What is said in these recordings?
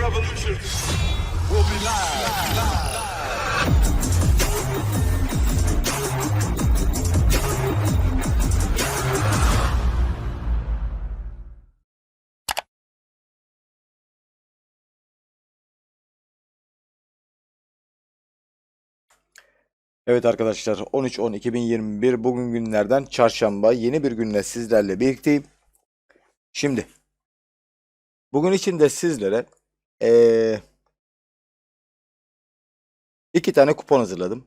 revolution will be live. Evet arkadaşlar 13-10-2021 bugün günlerden çarşamba yeni bir günle sizlerle birlikteyim. Şimdi bugün için de sizlere eee, iki tane kupon hazırladım.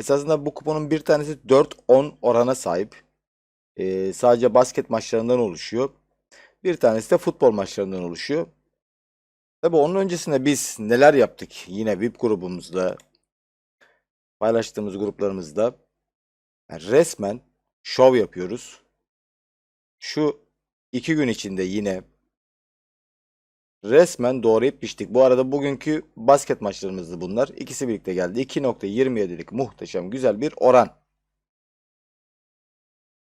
Esasında bu kuponun bir tanesi 4-10 orana sahip. Eee, sadece basket maçlarından oluşuyor. Bir tanesi de futbol maçlarından oluşuyor. Tabii onun öncesinde biz neler yaptık yine VIP grubumuzda paylaştığımız gruplarımızda yani resmen şov yapıyoruz. Şu iki gün içinde yine resmen doğrayıp biçtik. Bu arada bugünkü basket maçlarımızdı bunlar. İkisi birlikte geldi. 2.27'lik muhteşem güzel bir oran.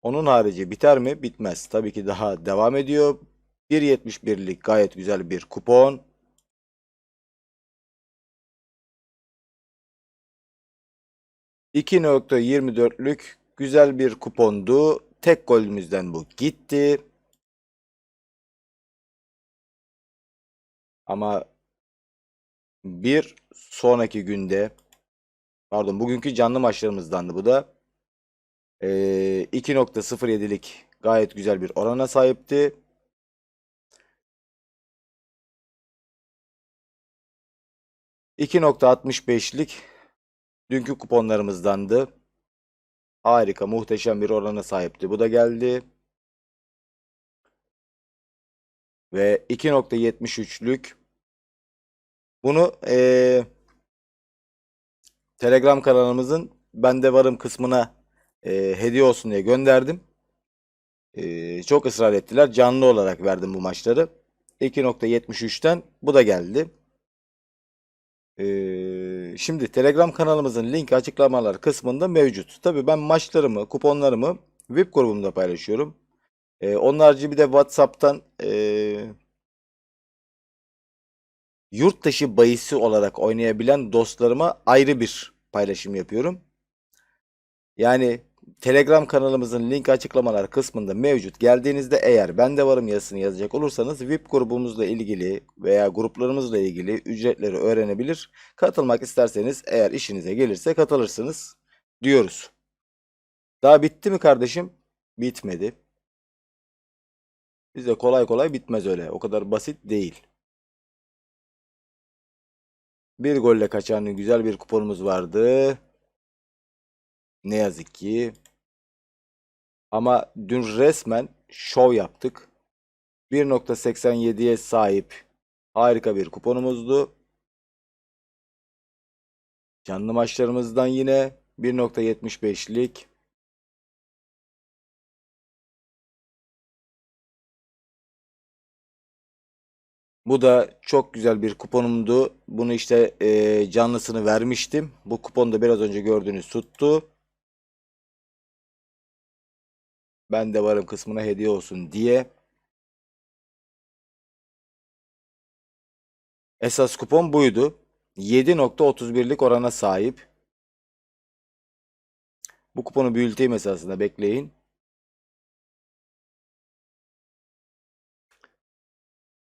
Onun harici biter mi? Bitmez. Tabii ki daha devam ediyor. 1.71'lik gayet güzel bir kupon. 2.24'lük güzel bir kupondu. Tek golümüzden bu gitti. Ama bir sonraki günde pardon bugünkü canlı maçlarımızdandı bu da. Ee, 2.07'lik gayet güzel bir orana sahipti. %2.65'lik dünkü kuponlarımızdandı. Harika, muhteşem bir orana sahipti. Bu da geldi. Ve 2.73'lük bunu eee, Telegram kanalımızın Ben de Varım kısmına eee, hediye olsun diye gönderdim. Eee, çok ısrar ettiler. Canlı olarak verdim bu maçları. 2.73'ten bu da geldi. Ee, şimdi Telegram kanalımızın linki açıklamalar kısmında mevcut. Tabii ben maçlarımı, kuponlarımı VIP grubumda paylaşıyorum. Ee, onun bir de WhatsApp'tan ee, yurt dışı bahisi olarak oynayabilen dostlarıma ayrı bir paylaşım yapıyorum. Yani Telegram kanalımızın link açıklamalar kısmında mevcut. Geldiğinizde eğer ben de varım yazısını yazacak olursanız VIP grubumuzla ilgili veya gruplarımızla ilgili ücretleri öğrenebilir. Katılmak isterseniz eğer işinize gelirse katılırsınız diyoruz. Daha bitti mi kardeşim? Bitmedi. Bizde kolay kolay bitmez öyle. O kadar basit değil. Bir golle kaçan güzel bir kuponumuz vardı. Ne yazık ki. Ama dün resmen şov yaptık. 1.87'ye sahip harika bir kuponumuzdu. Canlı maçlarımızdan yine 1.75'lik Bu da çok güzel bir kuponumdu. Bunu işte eee, canlısını vermiştim. Bu kupon da biraz önce gördüğünüz tuttu. Ben de varım kısmına hediye olsun diye. Esas kupon buydu. 7.31'lik orana sahip. Bu kuponu büyüteyim esasında bekleyin.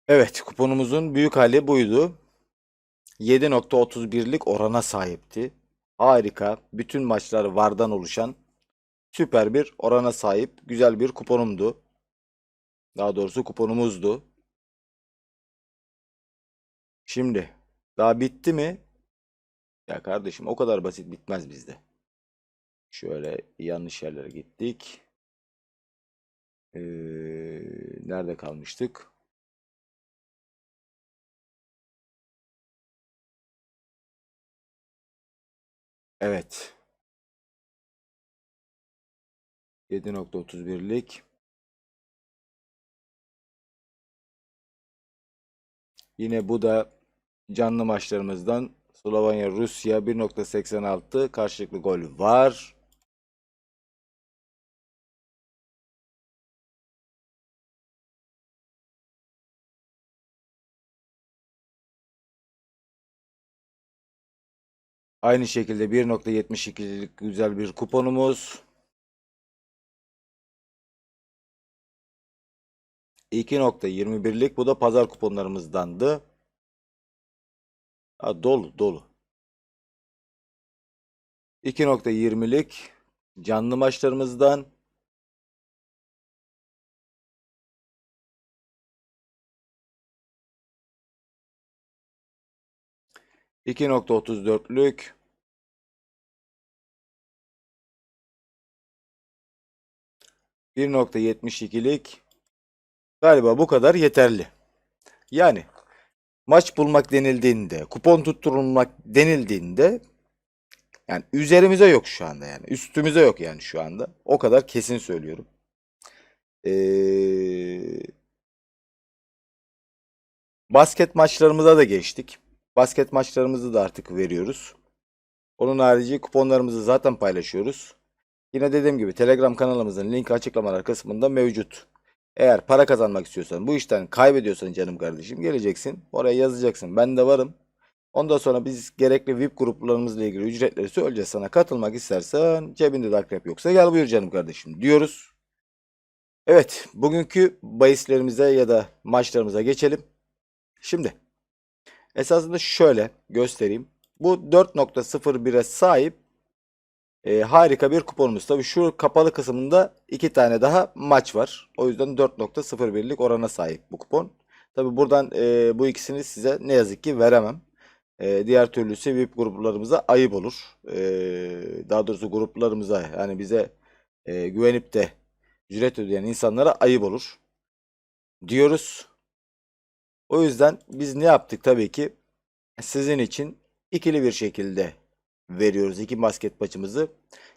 Evet kuponumuzun büyük hali buydu. 7.31'lik orana sahipti. Harika. Bütün maçlar vardan oluşan süper bir orana sahip güzel bir kuponumdu. Daha doğrusu kuponumuzdu. Şimdi daha bitti mi? Ya kardeşim o kadar basit bitmez bizde. Şöyle yanlış yerlere gittik. Ee, nerede kalmıştık? Evet. 7.31'lik. Yine bu da canlı maçlarımızdan Slovenya Rusya 1.86 karşılıklı gol var. Aynı şekilde 1.72'lik güzel bir kuponumuz. 2.21'lik bu da pazar kuponlarımızdandı. Ha, dolu dolu. 2.20'lik canlı maçlarımızdan iki nokta otuz dörtlük bir nokta yetmiş ikilik galiba bu kadar yeterli. Yani maç bulmak denildiğinde, kupon tutturulmak denildiğinde yani üzerimize yok şu anda yani. Üstümüze yok yani şu anda. O kadar kesin söylüyorum. Ee, basket maçlarımıza da geçtik. Basket maçlarımızı da artık veriyoruz. Onun harici kuponlarımızı zaten paylaşıyoruz. Yine dediğim gibi Telegram kanalımızın linki açıklamalar kısmında mevcut. Eğer para kazanmak istiyorsan, bu işten kaybediyorsan canım kardeşim geleceksin. Oraya yazacaksın. Ben de varım. Ondan sonra biz gerekli VIP gruplarımızla ilgili ücretleri söyleyeceğiz sana. Katılmak istersen cebinde de akrep yoksa gel buyur canım kardeşim diyoruz. Evet, bugünkü bahislerimize ya da maçlarımıza geçelim. Şimdi esasında şöyle göstereyim. Bu 4.01'e sahip e, harika bir kuponumuz. Tabii şu kapalı kısmında iki tane daha maç var. O yüzden 4.01'lik orana sahip bu kupon. Tabii buradan e, bu ikisini size ne yazık ki veremem. E, diğer türlüsü VIP gruplarımıza ayıp olur. E, daha doğrusu gruplarımıza yani bize e, güvenip de ücret ödeyen insanlara ayıp olur diyoruz. O yüzden biz ne yaptık tabii ki sizin için ikili bir şekilde veriyoruz iki basket maçımızı.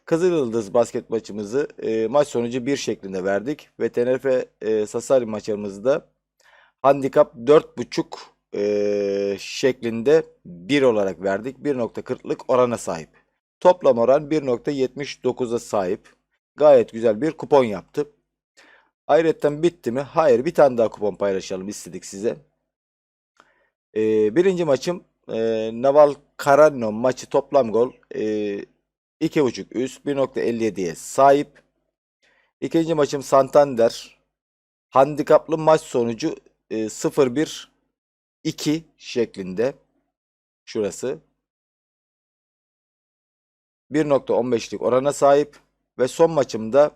Kızıl Yıldız basket maçımızı e, maç sonucu bir şeklinde verdik ve Tenerife e, Sassari maçımızda handikap 4.5 e, şeklinde 1 olarak verdik. 1.40'lık orana sahip. Toplam oran 1.79'a sahip. Gayet güzel bir kupon yaptı. Ayrıca bitti mi? Hayır bir tane daha kupon paylaşalım istedik size. E, birinci maçım e, Naval Carano maçı toplam gol e, 2.5 üst 1.57'ye sahip. İkinci maçım Santander. Handikaplı maç sonucu e, 0-1 2 şeklinde. Şurası. 1.15'lik orana sahip. Ve son maçımda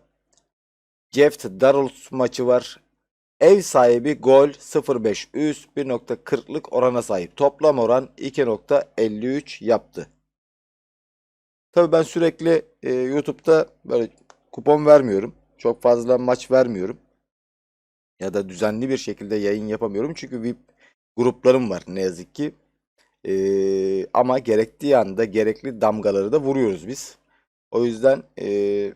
Jeff Darrells maçı var. Ev sahibi gol 0.5 üst 1.40'lık orana sahip. Toplam oran 2.53 yaptı. Tabii ben sürekli e, YouTube'da böyle kupon vermiyorum. Çok fazla maç vermiyorum. Ya da düzenli bir şekilde yayın yapamıyorum. Çünkü VIP gruplarım var ne yazık ki. E, ama gerektiği anda gerekli damgaları da vuruyoruz biz. O yüzden e,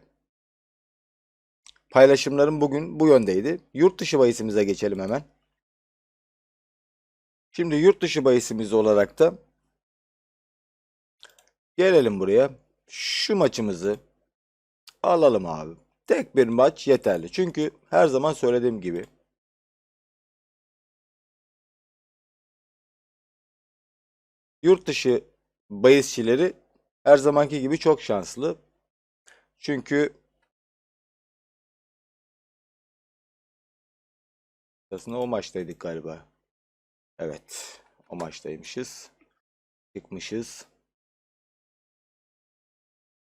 Paylaşımlarım bugün bu yöndeydi. Yurt dışı bahisimize geçelim hemen. Şimdi yurt dışı bahisimiz olarak da gelelim buraya. Şu maçımızı alalım abi. Tek bir maç yeterli. Çünkü her zaman söylediğim gibi yurt dışı bahisçileri her zamanki gibi çok şanslı. Çünkü Aslında o maçtaydık galiba. Evet. O maçtaymışız. Çıkmışız.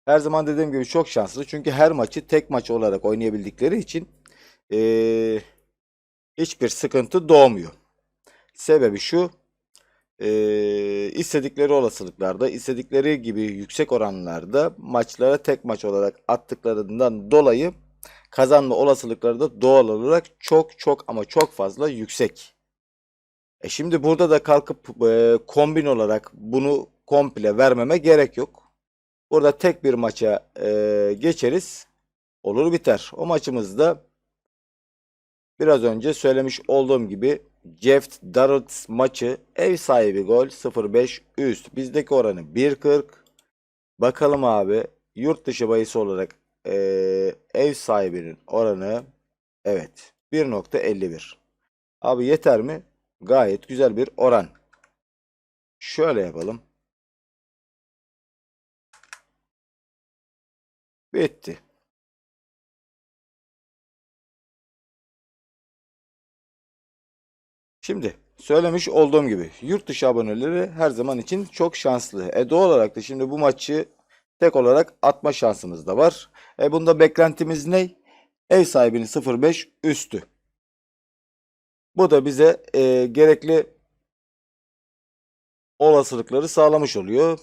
Her zaman dediğim gibi çok şanslı. Çünkü her maçı tek maç olarak oynayabildikleri için ee, hiçbir sıkıntı doğmuyor. Sebebi şu. ee, istedikleri olasılıklarda, istedikleri gibi yüksek oranlarda maçlara tek maç olarak attıklarından dolayı kazanma olasılıkları da doğal olarak çok çok ama çok fazla yüksek. E şimdi burada da kalkıp e, kombin olarak bunu komple vermeme gerek yok. Burada tek bir maça e, geçeriz. Olur biter. O maçımızda biraz önce söylemiş olduğum gibi Jeff Darrett maçı ev sahibi gol 0.5 üst. Bizdeki oranı 1.40. Bakalım abi yurt dışı bahisi olarak ee, ev sahibinin oranı evet 1.51. Abi yeter mi? Gayet güzel bir oran. Şöyle yapalım. Bitti. Şimdi söylemiş olduğum gibi yurt dışı aboneleri her zaman için çok şanslı. E doğal olarak da şimdi bu maçı tek olarak atma şansımız da var. E bunda beklentimiz ne? Ev sahibinin 0.5 üstü. Bu da bize e, gerekli olasılıkları sağlamış oluyor.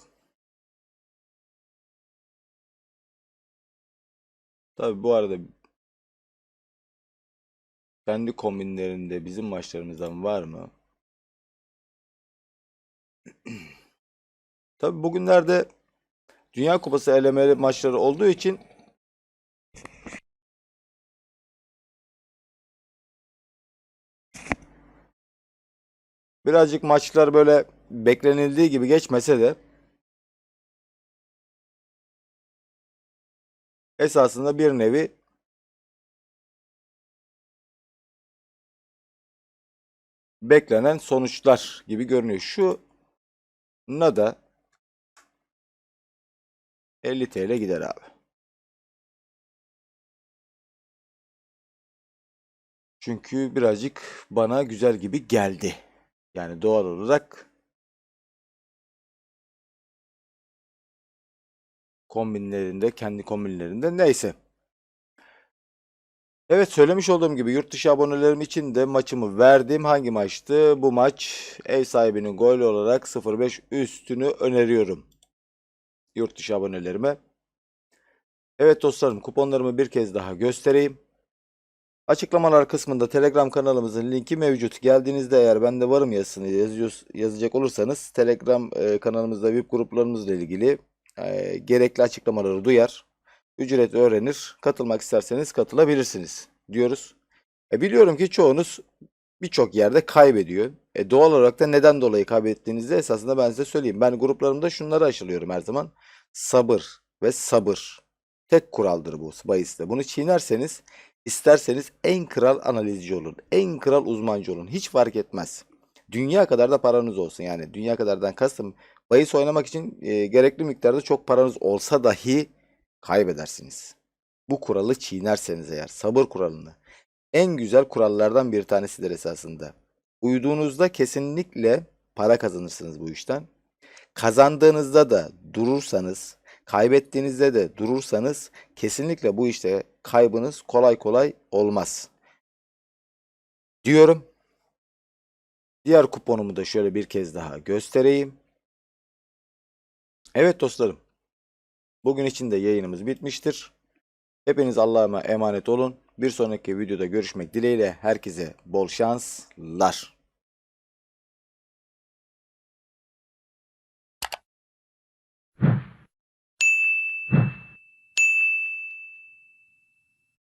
Tabii bu arada kendi kombinlerinde bizim maçlarımızdan var mı? Tabii bugünlerde Dünya Kupası elemeli maçları olduğu için birazcık maçlar böyle beklenildiği gibi geçmese de esasında bir nevi beklenen sonuçlar gibi görünüyor. Şu Nada 50 TL gider abi. Çünkü birazcık bana güzel gibi geldi. Yani doğal olarak kombinlerinde, kendi kombinlerinde neyse. Evet söylemiş olduğum gibi yurt dışı abonelerim için de maçımı verdim. Hangi maçtı? Bu maç ev sahibinin golü olarak 0.5 üstünü öneriyorum. Yurt dışı abonelerime. Evet dostlarım kuponlarımı bir kez daha göstereyim. Açıklamalar kısmında Telegram kanalımızın linki mevcut. Geldiğinizde eğer ben de varım yazısını yazıyor, yazacak olursanız Telegram e, kanalımızda VIP gruplarımızla ilgili e, gerekli açıklamaları duyar. Ücret öğrenir. Katılmak isterseniz katılabilirsiniz diyoruz. E, biliyorum ki çoğunuz birçok yerde kaybediyor. E, doğal olarak da neden dolayı kaybettiğinizi esasında ben size söyleyeyim. Ben gruplarımda şunları aşılıyorum her zaman. Sabır ve sabır. Tek kuraldır bu bahiste. Bunu çiğnerseniz isterseniz en kral analizci olun. En kral uzmancı olun. Hiç fark etmez. Dünya kadar da paranız olsun. Yani dünya kadardan kastım bahis oynamak için e, gerekli miktarda çok paranız olsa dahi kaybedersiniz. Bu kuralı çiğnerseniz eğer sabır kuralını en güzel kurallardan bir tanesidir esasında. Uyuduğunuzda kesinlikle para kazanırsınız bu işten. Kazandığınızda da durursanız, kaybettiğinizde de durursanız kesinlikle bu işte kaybınız kolay kolay olmaz. Diyorum. Diğer kuponumu da şöyle bir kez daha göstereyim. Evet dostlarım. Bugün için de yayınımız bitmiştir. Hepiniz Allah'a emanet olun. Bir sonraki videoda görüşmek dileğiyle herkese bol şanslar.